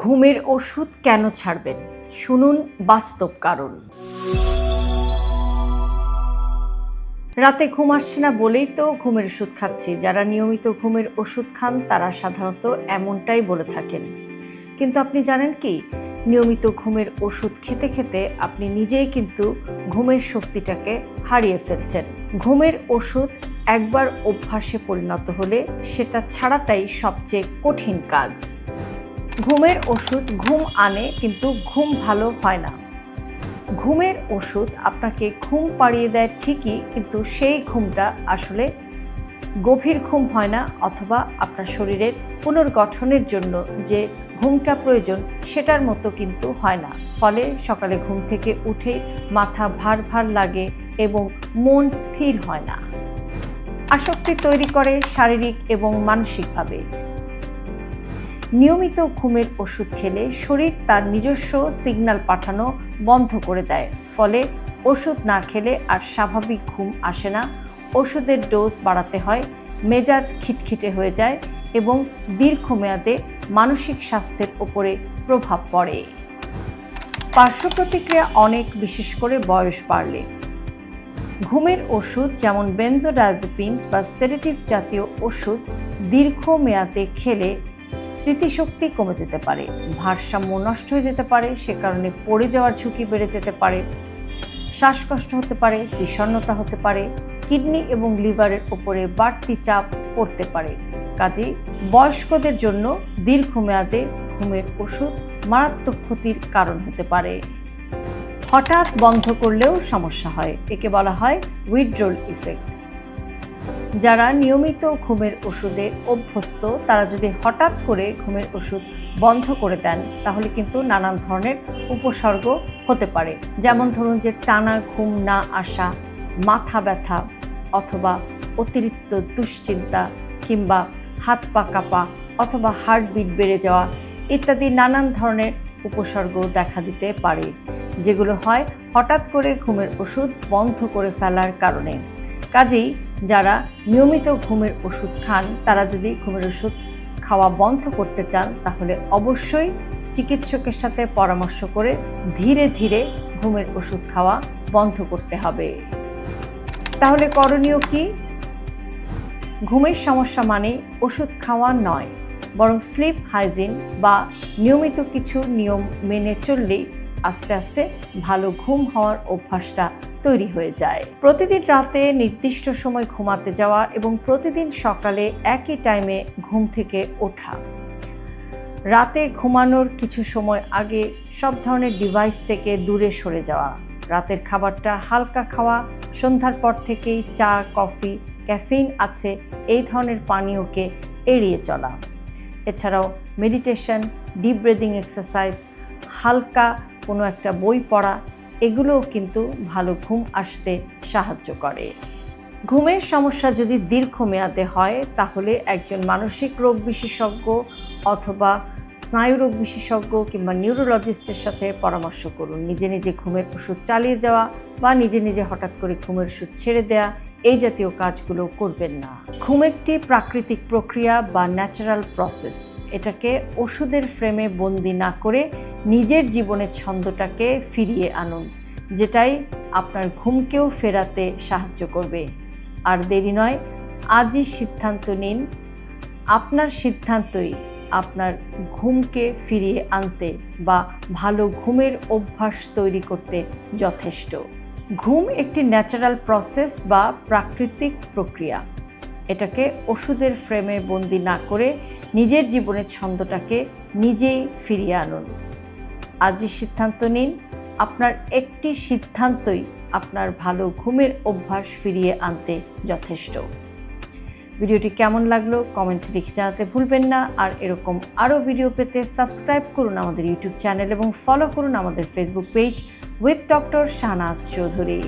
ঘুমের ওষুধ কেন ছাড়বেন? শুনুন বাস্তব কারণ। রাতে ঘুম আসছে না বলেই তো ঘুমের ওষুধ খাচ্ছি। যারা নিয়মিত ঘুমের ওষুধ খান, তারা সাধারণত এমনটাই বলে থাকেন। কিন্তু আপনি জানেন কি? নিয়মিত ঘুমের ওষুধ খেতে খেতে আপনি নিজেই কিন্তু ঘুমের শক্তিটাকে হারিয়ে ফেলছেন। ঘুমের ওষুধ একবার অভ্যাসে পরিণত হলে সেটা ছাড়াটাই সবচেয়ে কঠিন কাজ। ঘুমের ওষুধ ঘুম আনে, কিন্তু ঘুম ভালো হয় না। ঘুমের ওষুধ আপনাকে ঘুম পাড়িয়ে দেয় ঠিকই, কিন্তু সেই ঘুমটা আসলে গভীর ঘুম হয় না, অথবা আপনার শরীরের পুনর্গঠনের জন্য যে ঘুমটা প্রয়োজন, সেটার মতো কিন্তু হয় না। ফলে সকালে ঘুম থেকে উঠে মাথা ভার ভার লাগে এবং মন স্থির হয় না। আসক্তি তৈরি করে শারীরিক এবং মানসিকভাবে। নিয়মিত ঘুমের ওষুধ খেলে শরীর তার নিজস্ব সিগন্যাল পাঠানো বন্ধ করে দেয়। ফলে ওষুধ না খেলে আর স্বাভাবিক ঘুম আসে না। ওষুধের ডোজ বাড়াতে হয়, মেজাজ খিটখিটে হয়ে যায় এবং দীর্ঘমেয়াদে মানসিক স্বাস্থ্যের ওপরে প্রভাব পড়ে। পার্শ্ব প্রতিক্রিয়া অনেক, বিশেষ করে বয়স বাড়লে। ঘুমের ওষুধ যেমন বেনজোডায়াজেপিনস বা সেডেটিভ জাতীয় ওষুধ দীর্ঘমেয়াদে খেলে স্মৃতিশক্তি কমে যেতে পারে, ভারসাম্য নষ্ট হয়ে যেতে পারে, সে কারণে পড়ে যাওয়ার ঝুঁকি বেড়ে যেতে পারে, শ্বাসকষ্ট হতে পারে, বিষণ্ণতা হতে পারে, কিডনি এবং লিভারের ওপরে বাড়তি চাপ পড়তে পারে। কাজেই বয়স্কদের জন্য দীর্ঘমেয়াদে ঘুমের ওষুধ মারাত্মক ক্ষতির কারণ হতে পারে। হঠাৎ বন্ধ করলেও সমস্যা হয়, একে বলা হয় উইথড্রল ইফেক্ট যারা নিয়মিত ঘুমের ওষুধে অভ্যস্ত, তারা যদি হঠাৎ করে ঘুমের ওষুধ বন্ধ করে দেন, তাহলে কিন্তু নানান ধরনের উপসর্গ হতে পারে। যেমন ধরুন যে টানা ঘুম না আসা, মাথা ব্যথা অথবা অতিরিক্ত দুশ্চিন্তা কিংবা হাত পা কাঁপা অথবা হার্টবিট বেড়ে যাওয়া ইত্যাদি নানান ধরনের উপসর্গ দেখা দিতে পারে, যেগুলো হয় হঠাৎ করে ঘুমের ওষুধ বন্ধ করে ফেলার কারণে। কাজেই যারা নিয়মিত ঘুমের ওষুধ খান, তারা যদি ঘুমের ওষুধ খাওয়া বন্ধ করতে চান, তাহলে অবশ্যই চিকিৎসকের সাথে পরামর্শ করে ধীরে ধীরে ঘুমের ওষুধ খাওয়া বন্ধ করতে হবে। তাহলে করণীয় কি? ঘুমের সমস্যা মানে ওষুধ খাওয়া নয়, বরং স্লিপ হাইজিন বা নিয়মিত কিছু নিয়ম মেনে চললেই আস্তে আস্তে ভালো ঘুম হওয়ার অভ্যাসটা তৈরি হয়ে যায়। প্রতিদিন রাতে নির্দিষ্ট সময় ঘুমাতে যাওয়া এবং প্রতিদিন সকালে একই টাইমে ঘুম থেকে ওঠা। রাতে ঘুমানোর কিছু সময় আগে সব ধরনের ডিভাইস থেকে দূরে সরে যাওয়া। রাতের খাবারটা হালকা খাওয়া, সন্ধ্যার পর থেকেই চা, কফি ক্যাফিন আছে, এই ধরনের পানীয়কে এড়িয়ে চলা। এছাড়াও মেডিটেশন ডিপ ব্রিদিং এক্সারসাইজ হালকা কোনো একটা বই পড়া, এগুলোও কিন্তু ভালো ঘুম আসতে সাহায্য করে। ঘুমের সমস্যা যদি দীর্ঘমেয়াদে হয়, তাহলে একজন মানসিক রোগ বিশেষজ্ঞ অথবা স্নায়ুরোগ বিশেষজ্ঞ কিংবা নিউরোলজিস্টের সাথে পরামর্শ করুন। নিজে নিজে ঘুমের ওষুধ চালিয়ে যাওয়া বা নিজে নিজে হঠাৎ করে ঘুমের ওষুধ ছেড়ে দেয়া এই জাতীয় কাজগুলো করবেন না। ঘুম একটি প্রাকৃতিক প্রক্রিয়া বা ন্যাচারাল প্রসেস এটাকে ওষুধের ফ্রেমে বন্দি না করে নিজের জীবনের ছন্দটাকে ফিরিয়ে আনুন, যেটাই আপনার ঘুমকেও ফেরাতে সাহায্য করবে। আর দেরি নয়, আজই সিদ্ধান্ত নিন, আপনার সিদ্ধান্তই আপনার ঘুমকে ফিরিয়ে আনতে বা ভালো ঘুমের অভ্যাস তৈরি করতে যথেষ্ট। ঘুম একটি ন্যাচারাল প্রসেস বা প্রাকৃতিক প্রক্রিয়া। এটাকে ওষুধের ফ্রেমে বন্দি না করে নিজের জীবনের ছন্দটাকে নিজেই ফিরিয়ে আনুন। আজই সিদ্ধান্ত নিন, আপনার একটি সিদ্ধান্তই আপনার ভালো ঘুমের অভ্যাস ফিরিয়ে আনতে যথেষ্ট। ভিডিওটি কেমন লাগল কমেন্টে লিখে জানাতে ভুলবেন না। আর এরকম আরও ভিডিও পেতে সাবস্ক্রাইব করুন আমাদের ইউটিউব চ্যানেল এবং ফলো করুন আমাদের Facebook page with doctor Shanaz Chowdhury